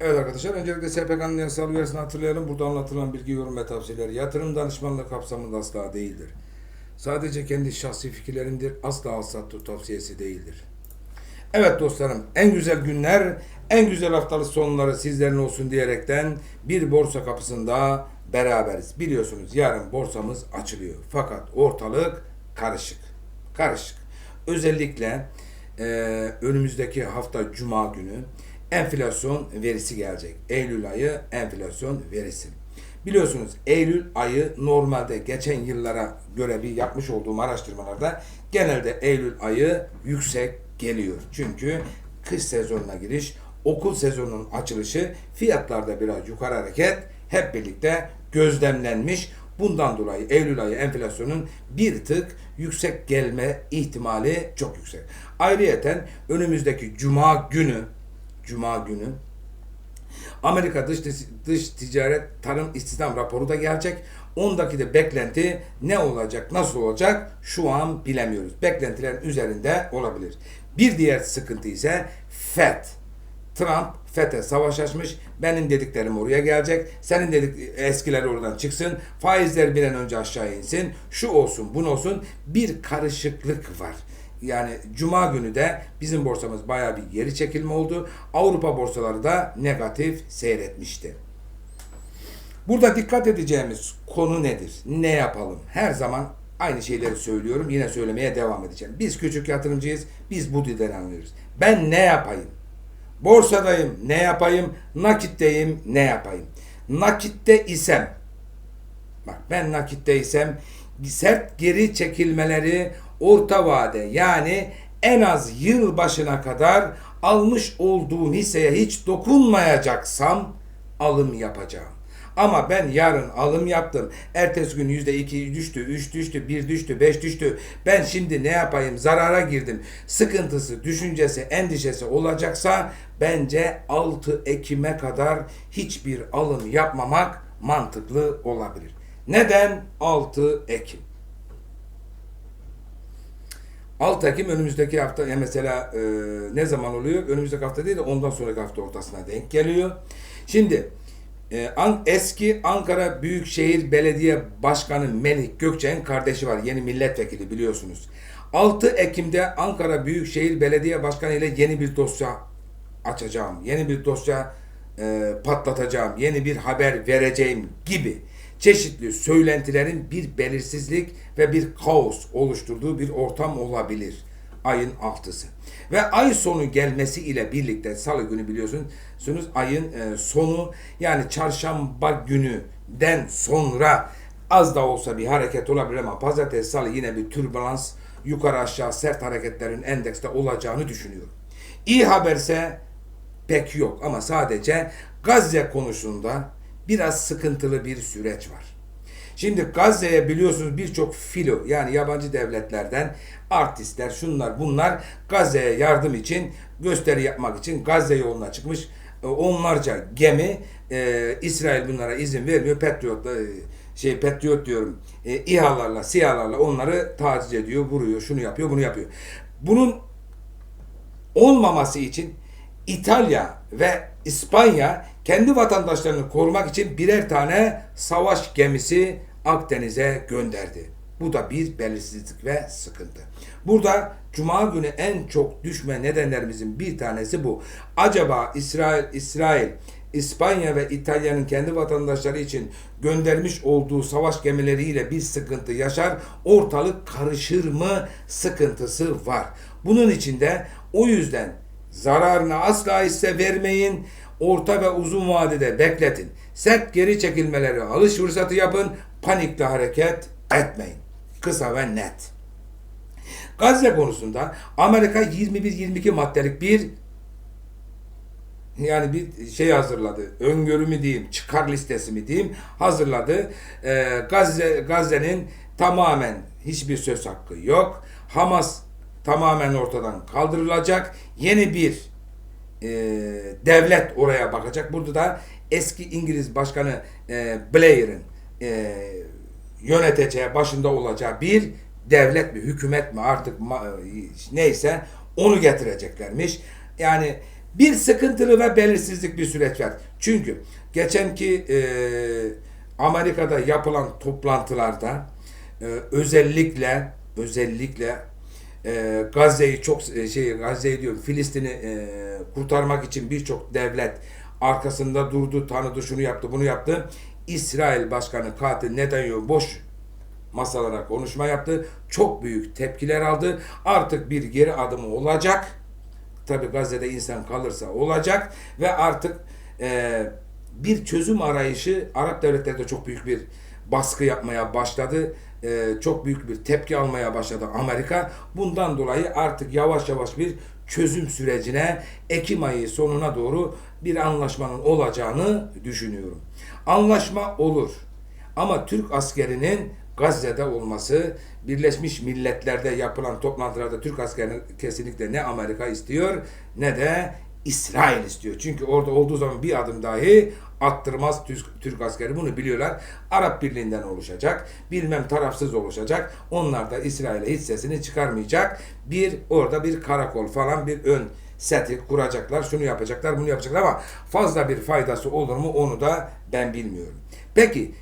Evet arkadaşlar öncelikle SPK'nın yasal üyesini hatırlayalım. Burada anlatılan bilgi, yorum ve tavsiyeler yatırım danışmanlığı kapsamında asla değildir. Sadece kendi şahsi fikirlerindir. Asla alsattu tavsiyesi değildir. Evet dostlarım en güzel günler, en güzel haftalık sonları sizlerin olsun diyerekten bir borsa kapısında beraberiz. Biliyorsunuz yarın borsamız açılıyor. Fakat ortalık karışık. Karışık. Özellikle e, önümüzdeki hafta Cuma günü enflasyon verisi gelecek. Eylül ayı enflasyon verisi. Biliyorsunuz Eylül ayı normalde geçen yıllara göre bir yapmış olduğum araştırmalarda genelde Eylül ayı yüksek geliyor. Çünkü kış sezonuna giriş, okul sezonunun açılışı, fiyatlarda biraz yukarı hareket hep birlikte gözlemlenmiş. Bundan dolayı Eylül ayı enflasyonun bir tık yüksek gelme ihtimali çok yüksek. Ayrıyeten önümüzdeki cuma günü cuma günü Amerika dış, dış ticaret tarım istihdam raporu da gelecek. Ondaki de beklenti ne olacak, nasıl olacak şu an bilemiyoruz. Beklentilerin üzerinde olabilir. Bir diğer sıkıntı ise FED. Trump FED'e savaş açmış. Benim dediklerim oraya gelecek. Senin dedik eskiler oradan çıksın. Faizler bir an önce aşağı insin. Şu olsun, bu olsun. Bir karışıklık var. Yani cuma günü de bizim borsamız bayağı bir geri çekilme oldu. Avrupa borsaları da negatif seyretmişti. Burada dikkat edeceğimiz konu nedir? Ne yapalım? Her zaman aynı şeyleri söylüyorum. Yine söylemeye devam edeceğim. Biz küçük yatırımcıyız. Biz bu dilden anlıyoruz. Ben ne yapayım? Borsadayım. Ne yapayım? Nakitteyim. Ne yapayım? Nakitte isem Bak ben nakitteysem sert geri çekilmeleri orta vade yani en az yıl başına kadar almış olduğum hisseye hiç dokunmayacaksam alım yapacağım. Ama ben yarın alım yaptım. Ertesi gün yüzde iki düştü, üç düştü, bir düştü, beş düştü. Ben şimdi ne yapayım? Zarara girdim. Sıkıntısı, düşüncesi, endişesi olacaksa bence 6 Ekim'e kadar hiçbir alım yapmamak mantıklı olabilir. Neden 6 Ekim? 6 Ekim önümüzdeki hafta ya mesela e, ne zaman oluyor? Önümüzdeki hafta değil de ondan sonraki hafta ortasına denk geliyor. Şimdi e, An- eski Ankara Büyükşehir Belediye Başkanı Melih Gökçek'in kardeşi var. Yeni milletvekili biliyorsunuz. 6 Ekim'de Ankara Büyükşehir Belediye Başkanı ile yeni bir dosya açacağım. Yeni bir dosya e, patlatacağım. Yeni bir haber vereceğim gibi çeşitli söylentilerin bir belirsizlik ve bir kaos oluşturduğu bir ortam olabilir. Ayın altısı. Ve ay sonu gelmesi ile birlikte salı günü biliyorsunuz ayın e, sonu yani çarşamba günüden sonra az da olsa bir hareket olabilir ama pazartesi salı yine bir türbülans yukarı aşağı sert hareketlerin endekste olacağını düşünüyorum. İyi haberse pek yok ama sadece Gazze konusunda biraz sıkıntılı bir süreç var. Şimdi Gazze'ye biliyorsunuz birçok filo yani yabancı devletlerden artistler şunlar bunlar Gazze'ye yardım için gösteri yapmak için Gazze yoluna çıkmış E, onlarca gemi e, İsrail bunlara izin vermiyor Patriot e, şey Patriot diyorum e, İHA'larla SİHA'larla onları taciz ediyor vuruyor şunu yapıyor bunu yapıyor. Bunun olmaması için İtalya ve İspanya kendi vatandaşlarını korumak için birer tane savaş gemisi Akdeniz'e gönderdi. Bu da bir belirsizlik ve sıkıntı. Burada Cuma günü en çok düşme nedenlerimizin bir tanesi bu. Acaba İsrail, İsrail, İspanya ve İtalya'nın kendi vatandaşları için göndermiş olduğu savaş gemileriyle bir sıkıntı yaşar, ortalık karışır mı sıkıntısı var. Bunun içinde o yüzden zararını asla hisse vermeyin. Orta ve uzun vadede bekletin. Sert geri çekilmeleri alış fırsatı yapın. Panikle hareket etmeyin. Kısa ve net. Gazze konusunda Amerika 21-22 maddelik bir yani bir şey hazırladı. Öngörü mü diyeyim, çıkar listesi mi diyeyim hazırladı. Ee, Gazze Gazze'nin tamamen hiçbir söz hakkı yok. Hamas tamamen ortadan kaldırılacak. Yeni bir e, devlet oraya bakacak. Burada da eski İngiliz Başkanı e, Blair'in e, yöneteceği, başında olacağı bir devlet mi, hükümet mi artık ma- neyse onu getireceklermiş. Yani Bir sıkıntılı ve belirsizlik bir süreç var. Çünkü geçenki e, Amerika'da yapılan toplantılarda e, özellikle özellikle e, Gazze'yi çok e, şey Gazze'yi diyorum Filistin'i e, kurtarmak için birçok devlet arkasında durdu, tanıdı, şunu yaptı, bunu yaptı. İsrail Başkanı katil Netanyahu boş masalara konuşma yaptı. Çok büyük tepkiler aldı. Artık bir geri adımı olacak. Tabi Gazze'de insan kalırsa olacak ve artık e, bir çözüm arayışı Arap devletleri de çok büyük bir baskı yapmaya başladı. E, çok büyük bir tepki almaya başladı Amerika. Bundan dolayı artık yavaş yavaş bir çözüm sürecine Ekim ayı sonuna doğru bir anlaşmanın olacağını düşünüyorum. Anlaşma olur. Ama Türk askerinin Gazze'de olması, Birleşmiş Milletler'de yapılan toplantılarda Türk askerinin kesinlikle ne Amerika istiyor ne de İsrail istiyor. Çünkü orada olduğu zaman bir adım dahi attırmaz Türk, Türk askeri. Bunu biliyorlar. Arap Birliği'nden oluşacak. Bilmem tarafsız oluşacak. Onlar da İsrail'e hiç sesini çıkarmayacak. Bir orada bir karakol falan bir ön seti kuracaklar. Şunu yapacaklar, bunu yapacaklar ama fazla bir faydası olur mu onu da ben bilmiyorum. Peki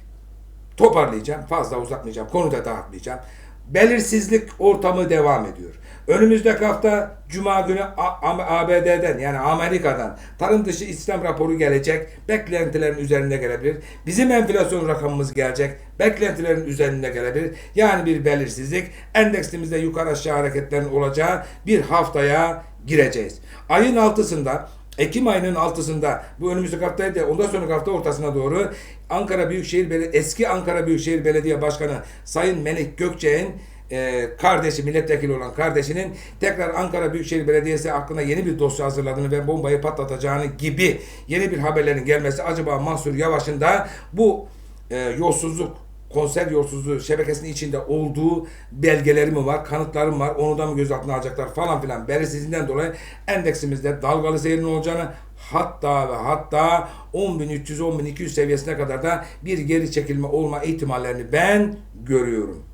toparlayacağım. Fazla uzatmayacağım. Konu da dağıtmayacağım. Belirsizlik ortamı devam ediyor. Önümüzdeki hafta Cuma günü ABD'den yani Amerika'dan tarım dışı İslam raporu gelecek. Beklentilerin üzerinde gelebilir. Bizim enflasyon rakamımız gelecek. Beklentilerin üzerinde gelebilir. Yani bir belirsizlik. Endeksimizde yukarı aşağı hareketlerin olacağı bir haftaya gireceğiz. Ayın altısında Ekim ayının altısında bu önümüzdeki haftaydı ondan sonraki hafta ortasına doğru Ankara Büyükşehir Belediye eski Ankara Büyükşehir Belediye Başkanı Sayın Melik Gökçe'nin e, kardeşi milletvekili olan kardeşinin tekrar Ankara Büyükşehir Belediyesi hakkında yeni bir dosya hazırladığını ve bombayı patlatacağını gibi yeni bir haberlerin gelmesi acaba Mansur Yavaş'ın da bu e, yolsuzluk konser yolsuzluğu şebekesinin içinde olduğu belgeleri mi var, kanıtları mı var, onu da mı gözaltına alacaklar falan filan belirsizliğinden dolayı endeksimizde dalgalı seyrin olacağını hatta ve hatta 10.300-10.200 seviyesine kadar da bir geri çekilme olma ihtimallerini ben görüyorum.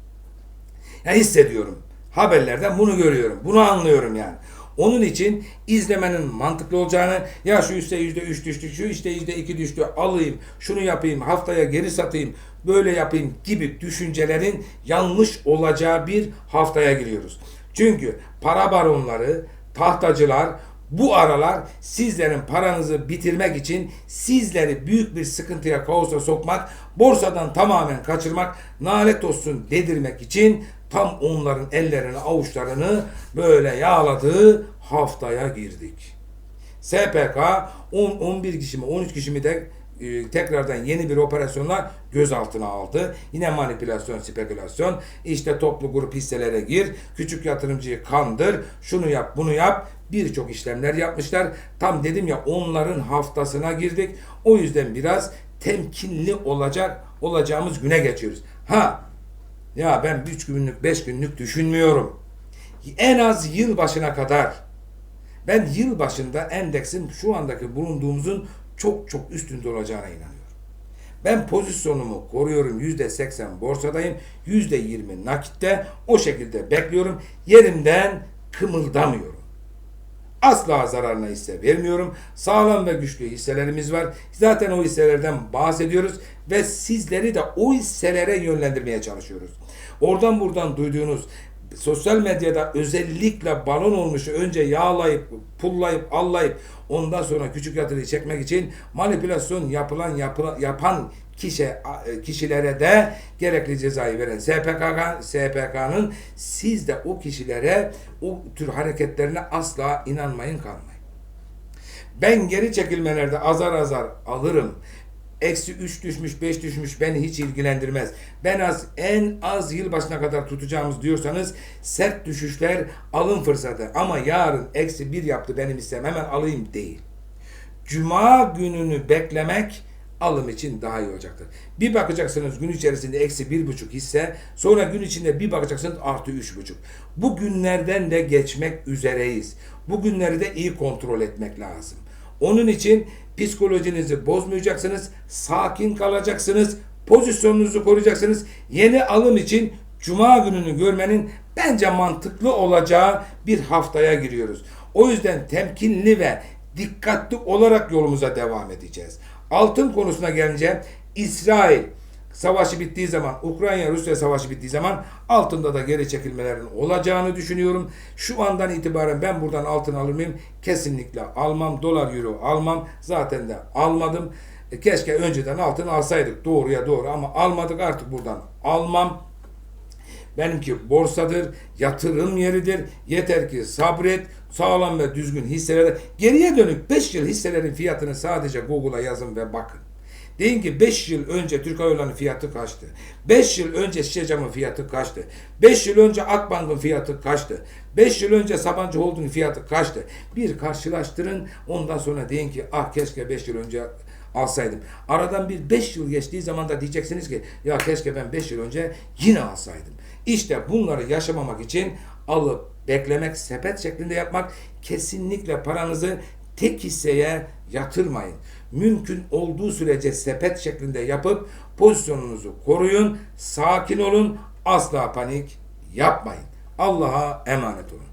Yani hissediyorum. Haberlerden bunu görüyorum. Bunu anlıyorum yani. Onun için izlemenin mantıklı olacağını ya şu üstte yüzde üç düştü, şu işte yüzde iki düştü alayım, şunu yapayım, haftaya geri satayım, böyle yapayım gibi düşüncelerin yanlış olacağı bir haftaya giriyoruz. Çünkü para baronları, tahtacılar bu aralar sizlerin paranızı bitirmek için sizleri büyük bir sıkıntıya, kaosa sokmak, borsadan tamamen kaçırmak, nalet olsun dedirmek için tam onların ellerini, avuçlarını böyle yağladığı haftaya girdik. SPK 10 11 kişi mi 13 kişi mi de e, tekrardan yeni bir operasyonla gözaltına aldı. Yine manipülasyon, spekülasyon. İşte toplu grup hisselere gir, küçük yatırımcıyı kandır, şunu yap, bunu yap. Birçok işlemler yapmışlar. Tam dedim ya onların haftasına girdik. O yüzden biraz temkinli olacak olacağımız güne geçiyoruz. Ha ya ben 3 günlük 5 günlük düşünmüyorum. En az yıl başına kadar ben yıl başında endeksin şu andaki bulunduğumuzun çok çok üstünde olacağına inanıyorum. Ben pozisyonumu koruyorum. %80 borsadayım. %20 nakitte. O şekilde bekliyorum. Yerimden kımıldamıyorum. Asla zararına hisse vermiyorum. Sağlam ve güçlü hisselerimiz var. Zaten o hisselerden bahsediyoruz ve sizleri de o hisselere yönlendirmeye çalışıyoruz. Oradan buradan duyduğunuz sosyal medyada özellikle balon olmuşu önce yağlayıp, pullayıp, allayıp ondan sonra küçük yatırıyı çekmek için manipülasyon yapılan yapılan, yapan kişi, kişilere de gerekli cezayı veren SPK, SPK'nın siz de o kişilere o tür hareketlerine asla inanmayın kalmayın. Ben geri çekilmelerde azar azar alırım. Eksi 3 düşmüş, 5 düşmüş beni hiç ilgilendirmez. Ben az en az yıl başına kadar tutacağımız diyorsanız sert düşüşler alın fırsatı. Ama yarın eksi 1 yaptı benim hissem hemen alayım değil. Cuma gününü beklemek alım için daha iyi olacaktır. Bir bakacaksınız gün içerisinde eksi bir buçuk hisse, sonra gün içinde bir bakacaksınız artı üç buçuk. Bu günlerden de geçmek üzereyiz. Bu günleri de iyi kontrol etmek lazım. Onun için psikolojinizi bozmayacaksınız, sakin kalacaksınız, pozisyonunuzu koruyacaksınız. Yeni alım için Cuma gününü görmenin bence mantıklı olacağı bir haftaya giriyoruz. O yüzden temkinli ve dikkatli olarak yolumuza devam edeceğiz. Altın konusuna gelince İsrail savaşı bittiği zaman, Ukrayna-Rusya savaşı bittiği zaman altında da geri çekilmelerin olacağını düşünüyorum. Şu andan itibaren ben buradan altın alır mıyım? Kesinlikle almam. Dolar, euro almam. Zaten de almadım. E, Keşke önceden altın alsaydık doğruya doğru ama almadık artık buradan almam. Benimki borsadır, yatırım yeridir. Yeter ki sabret, sağlam ve düzgün hisseler. Geriye dönük 5 yıl hisselerin fiyatını sadece Google'a yazın ve bakın. Deyin ki 5 yıl önce Türk Hava fiyatı kaçtı? 5 yıl önce Şişecam'ın fiyatı kaçtı? 5 yıl önce Akbank'ın fiyatı kaçtı? 5 yıl önce Sabancı Holding'in fiyatı kaçtı? Bir karşılaştırın ondan sonra deyin ki ah keşke 5 yıl önce alsaydım. Aradan bir 5 yıl geçtiği zaman da diyeceksiniz ki ya keşke ben 5 yıl önce yine alsaydım. İşte bunları yaşamamak için alıp beklemek, sepet şeklinde yapmak kesinlikle paranızı tek hisseye yatırmayın. Mümkün olduğu sürece sepet şeklinde yapıp pozisyonunuzu koruyun, sakin olun, asla panik yapmayın. Allah'a emanet olun.